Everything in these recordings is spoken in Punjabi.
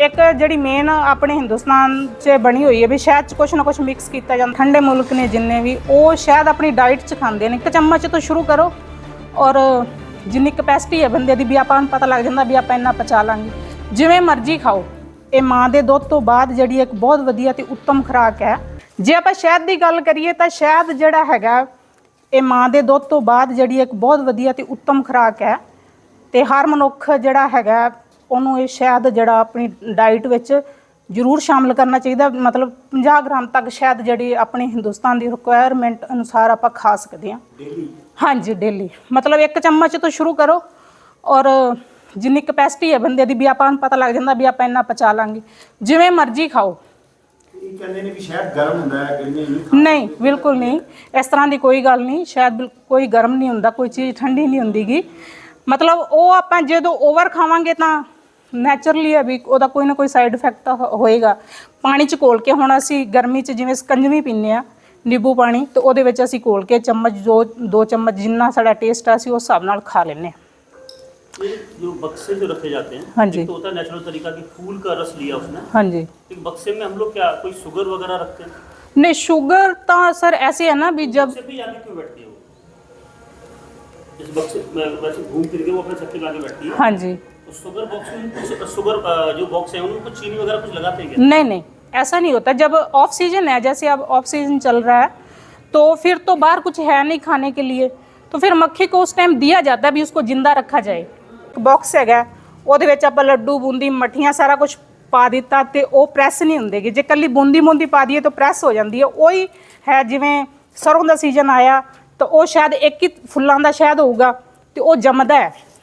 ਇੱਕ ਜਿਹੜੀ ਮੇਨ ਆਪਣੇ ਹਿੰਦੁਸਤਾਨ 'ਚ ਬਣੀ ਹੋਈ ਹੈ ਵੀ ਸ਼ਹਿਦ 'ਚ ਕੁਛ ਨਾ ਕੁਛ ਮਿਕਸ ਕੀਤਾ ਜਾਂਦਾ। ਠੰਡੇ ਮੁਲਕ ਨੇ ਜਿੰਨੇ ਵੀ, ਉਹ ਸ਼ਹਿਦ ਆਪਣੀ ਡਾਈਟ 'ਚ ਖਾਂਦੇ ਨੇ। ਇੱਕ ਚਮਚ ਤੋਂ ਸ਼ੁਰੂ ਕਰੋ ਔਰ ਜਿੰਨੀ ਕਪੈਸਿਟੀ ਹੈ ਬੰਦੇ ਦੀ ਵੀ ਆਪਾਂ ਨੂੰ ਪਤਾ ਲੱਗ ਜਾਂਦਾ ਵੀ ਆਪਾਂ ਇੰਨਾ ਪਚਾ ਲਾਂਗੇ। ਜਿਵੇਂ ਮਰਜ਼ੀ ਖਾਓ। ਇਹ ਮਾਂ ਦੇ ਦੁੱਧ ਤੋਂ ਬਾਅਦ ਜਿਹੜੀ ਇੱਕ ਬਹੁਤ ਵਧੀਆ ਤੇ ਉੱਤਮ ਖੁਰਾਕ ਹੈ। ਜੇ ਆਪਾਂ ਸ਼ਹਿਦ ਦੀ ਗੱਲ ਕਰੀਏ ਤਾਂ ਸ਼ਹਿਦ ਜਿਹੜਾ ਹੈਗਾ, ਇਹ ਮਾਂ ਦੇ ਦੁੱਧ ਤੋਂ ਬਾਅਦ ਜਿਹੜੀ ਇੱਕ ਬਹੁਤ ਵਧੀਆ ਤੇ ਉੱਤਮ ਖੁਰਾਕ ਹੈ। ਤੇ ਹਰ ਮਨੁੱਖ ਜਿਹੜਾ ਹੈਗਾ ਉਹਨੂੰ ਇਹ ਸ਼ਹਿਦ ਜਿਹੜਾ ਆਪਣੀ ਡਾਈਟ ਵਿੱਚ ਜ਼ਰੂਰ ਸ਼ਾਮਲ ਕਰਨਾ ਚਾਹੀਦਾ ਮਤਲਬ 50 ਗ੍ਰਾਮ ਤੱਕ ਸ਼ਹਿਦ ਜਿਹੜੀ ਆਪਣੀ ਹਿੰਦੁਸਤਾਨ ਦੀ ਰਿਕੁਆਇਰਮੈਂਟ ਅਨੁਸਾਰ ਆਪਾਂ ਖਾ ਸਕਦੇ ਹਾਂ। ਹਾਂਜੀ ਡੇਲੀ ਮਤਲਬ ਇੱਕ ਚਮਚ ਤੋਂ ਸ਼ੁਰੂ ਕਰੋ ਔਰ ਜਿੰਨੀ ਕਪੈਸਿਟੀ ਹੈ ਬੰਦੇ ਦੀ ਵੀ ਆਪਾਂ ਨੂੰ ਪਤਾ ਲੱਗ ਜਾਂਦਾ ਵੀ ਆਪਾਂ ਇੰਨਾ ਪਚਾ ਲਾਂਗੇ। ਜਿਵੇਂ ਮਰਜ਼ੀ ਖਾਓ। ਇਹ ਕਹਿੰਦੇ ਨੇ ਵੀ ਸ਼ਾਇਦ ਗਰਮ ਹੁੰਦਾ ਹੈ ਕਹਿੰਦੇ ਨਹੀਂ ਨਹੀਂ ਬਿਲਕੁਲ ਨਹੀਂ। ਇਸ ਤਰ੍ਹਾਂ ਦੀ ਕੋਈ ਗੱਲ ਨਹੀਂ ਸ਼ਾਇਦ ਕੋਈ ਗਰਮ ਨਹੀਂ ਹੁੰਦਾ ਕੋਈ ਚੀਜ਼ ਠੰਡੀ ਨਹੀਂ ਹੁੰਦੀਗੀ। ਮਤਲਬ ਉਹ ਆਪਾਂ ਜਦੋਂ ਓਵਰ ਖਾਵਾਂਗੇ ਤਾਂ ਨੈਚੁਰਲੀ ਹੈ ਵੀ ਉਹਦਾ ਕੋਈ ਨਾ ਕੋਈ ਸਾਈਡ ਇਫੈਕਟ ਤਾਂ ਹੋ- ਹੋਏਗਾ ਪਾਣੀ ਚ ਘੋਲ ਕੇ ਹੁਣ ਅਸੀਂ ਗਰਮੀ ਚ ਜਿਵੇਂ ਸਕੰਜਵੀ ਪੀਂਦੇ ਆ ਨਿੰਬੂ ਪਾਣੀ ਤੇ ਉਹਦੇ ਵਿੱਚ ਅਸੀਂ ਘੋਲ ਕੇ ਚਮਚ ਦੋ ਦੋ ਚਮਚ ਜਿੰਨਾ ਸਾਡਾ ਟੇਸਟ ਆ ਅਸੀਂ ਉਸ ਹਿਸਾਬ ਨਾਲ ਖਾ ਲੈਂਦੇ ਹਾਂ ये जो बक्से जो रखे जाते हैं हाँ जी। एक तो होता है नेचुरल तरीका कि फूल का रस लिया उसने ਹਾਂਜੀ एक बक्से में हम लोग क्या कोई शुगर वगैरह रखते हैं नहीं शुगर तो सर ऐसे है ना भी जब बक्से पे आगे क्यों बैठती है वो इस बक्से में वैसे घूम फिर के वो अपने छक्के में आगे बैठती है हाँ जी तो शुगर बॉक्स में कुछ शुगर अ, जो बॉक्स है उनको कुछ चीनी वगैरह कुछ लगाते हैं क्या नहीं नहीं ऐसा नहीं होता जब ऑफ सीजन है जैसे अब ऑफ सीजन चल रहा है तो फिर तो बाहर कुछ है नहीं खाने के लिए तो फिर मक्खी को उस टाइम दिया जाता है भी उसको जिंदा रखा जाए ਬਾਕਸ ਹੈਗਾ ਉਹਦੇ ਵਿੱਚ ਆਪਾਂ ਲੱਡੂ ਬੂੰਦੀ ਮੱਠੀਆਂ ਸਾਰਾ ਕੁਝ ਪਾ ਦਿੱਤਾ ਤੇ ਉਹ ਪ੍ਰੈਸ ਨਹੀਂ ਹੁੰਦੇਗੀ ਜੇ ਕੱਲੀ ਬੂੰਦੀ ਬੂੰਦੀ ਪਾ ਦਈਏ ਤਾਂ ਪ੍ਰੈਸ ਹੋ ਜਾਂਦੀ ਹੈ ਉਹੀ ਹੈ ਜਿਵੇਂ ਸਰੋਂ ਦਾ ਸੀਜ਼ਨ ਆਇਆ ਤਾਂ ਉਹ ਸ਼ਾਇਦ ਇੱਕ ਹੀ ਫੁੱਲਾਂ ਦਾ ਸ਼ਾਇਦ ਹੋਊਗਾ ਤੇ ਉਹ ਜੰਮਦਾ ਹੈ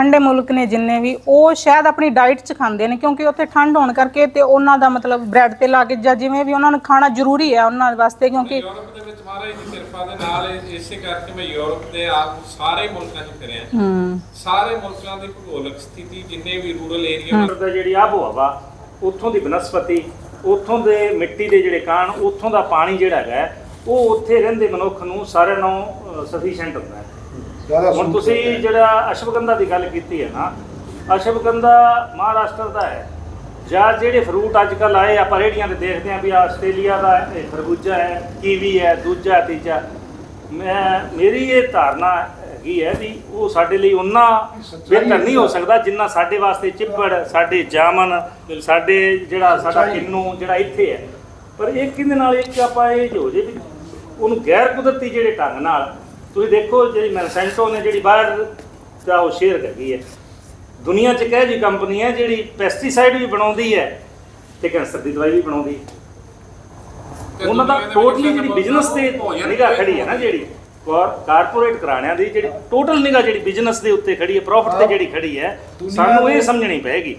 ਠੰਡੇ ਮੁਲਕ ਨੇ ਜਿੰਨੇ ਵੀ ਉਹ ਸ਼ਾਇਦ ਆਪਣੀ ਡਾਈਟ 'ਚ ਖਾਂਦੇ ਨੇ ਕਿਉਂਕਿ ਉੱਥੇ ਠੰਡ ਹੋਣ ਕਰਕੇ ਤੇ ਉਹਨਾਂ ਦਾ ਮਤਲਬ ਬ੍ਰੈਡ ਤੇ ਲਾ ਕੇ ਜਾਂ ਜਿਵੇਂ ਵੀ ਉਹਨਾਂ ਨੂੰ ਖਾਣਾ ਜ਼ਰੂਰੀ ਹੈ ਉਹਨਾਂ ਵਾਸਤੇ ਕਿਉਂਕਿ ਯੂਰਪ ਦੇ ਵਿੱਚ ਮਹਾਰਾਜ ਦੀ ਕਿਰਪਾ ਦੇ ਨਾਲ ਇਹ- ਇਸੇ ਕਰਕੇ ਮੈਂ ਯੂਰਪ ਦੇ ਆਪ ਸਾਰੇ ਮੁਲਕਾਂ 'ਚ ਫਿਰਿਆ। ਹੂੰ। ਸਾਰੇ ਮੁਲਕਾਂ ਦੀ ਭੂਗੋਲਿਕ ਸਥਿਤੀ ਜਿੰਨੇ ਵੀ ਰੂਰਲ ਏਰੀਆ ਦਾ ਜਿਹੜੀ ਆਬੋ ਹਵਾ ਉੱਥੋਂ ਦੀ ਬਨਸਪਤੀ ਉੱਥੋਂ ਦੇ ਮਿੱਟੀ ਦੇ ਜਿਹੜੇ ਕਾਣ ਉੱਥੋਂ ਦਾ ਪਾਣੀ ਜਿਹੜਾ ਹੈਗਾ ਉਹ ਉੱਥੇ ਰਹਿੰਦੇ ਮਨੁੱਖ ਨੂੰ ਸਾਰਿਆਂ ਨੂੰ ਸਫੀਸ਼ੀਐਂਟ ਹੁੰਦਾ ਹੈ। ਹੁਣ ਤੁਸੀਂ ਜਿਹੜਾ ਅਸ਼ਵਗੰਧਾ ਦੀ ਗੱਲ ਕੀਤੀ ਹੈ ਨਾ ਅਸ਼ਵਗੰਧਾ ਮਹਾਰਾਸ਼ਟਰ ਦਾ ਹੈ ਜਾਂ ਜਿਹੜੇ ਫਰੂਟ ਅੱਜ ਕੱਲ ਆਏ ਆਪਾਂ ਰੇੜੀਆਂ ਤੇ ਦੇਖਦੇ ਆਂ ਵੀ ਆਸਟ੍ਰੇਲੀਆ ਦਾ ਇਹ ਖਰਬੂਜਾ ਹੈ ਕੀਵੀ ਹੈ ਦੂਜਾ ਤੀਜਾ। ਮੈਂ ਮੇਰੀ ਇਹ ਧਾਰਨਾ ਹੈਗੀ ਹੈ ਵੀ ਉਹ ਸਾਡੇ ਲਈ ਉਨਾ ਬਿਹਤਰ ਨਹੀਂ ਹੋ ਸਕਦਾ ਜਿੰਨਾ ਸਾਡੇ ਵਾਸਤੇ ਚਿੱਬੜ ਸਾਡੇ ਜਾਮਨ ਸਾਡੇ ਜਿਹੜਾ ਸਾਡਾ ਕਿੰਨੂ ਜਿਹੜਾ ਇੱਥੇ ਹੈ। ਪਰ ਇਹ ਕਿਹਦੇ ਨਾਲ ਇੱਕ ਆਪਾਂ ਇਹ ਹੋ ਜੇ ਵੀ ਉਹਨੂੰ ਗੈਰ ਕੁਦਰਤੀ ਜਿਹੜੇ ਢੰਗ ਨਾਲ ਤੁਸੀਂ ਦੇਖੋ ਜਿਹੜੀ ਮੈਨਸੈਂਟੋ ਨੇ ਜਿਹੜੀ ਬਾਹਰ ਦਾ ਉਹ ਸ਼ੇਅਰ ਹੈਗੀ ਹੈ। ਦੁਨੀਆ 'ਚ ਕਹਿ ਜੀ ਕੰਪਨੀ ਹੈ ਜਿਹੜੀ ਪੈਸਟੀਸਾਈਡ ਵੀ ਬਣਾਉਂਦੀ ਹੈ ਤੇ ਕੈਂਸਰ ਦੀ ਦਵਾਈ ਵੀ ਬਣਾਉਂਦੀ ਹੈ? ਉਹਨਾਂ ਦਾ ਟੋਟਲੀ ਜਿਹੜੀ ਬਿਜ਼ਨਸ ਤੇ ਨਿਗਾਹ ਖੜੀ ਹੈ ਨਾ ਜਿਹੜੀ ਕਾਰਪੋਰੇਟ ਘਰਾਣਿਆਂ ਦੀ ਜਿਹੜੀ ਟੋਟਲ ਨਿਗਾਹ ਜਿਹੜੀ ਬਿਜ਼ਨਸ ਦੇ ਉੱਤੇ ਖੜੀ ਹੈ ਪ੍ਰੋਫਿਟ ਤੇ ਜਿਹੜੀ ਖੜੀ ਹੈ ਸਾਨੂੰ ਇਹ ਸਮਝਣੀ ਪਏਗੀ।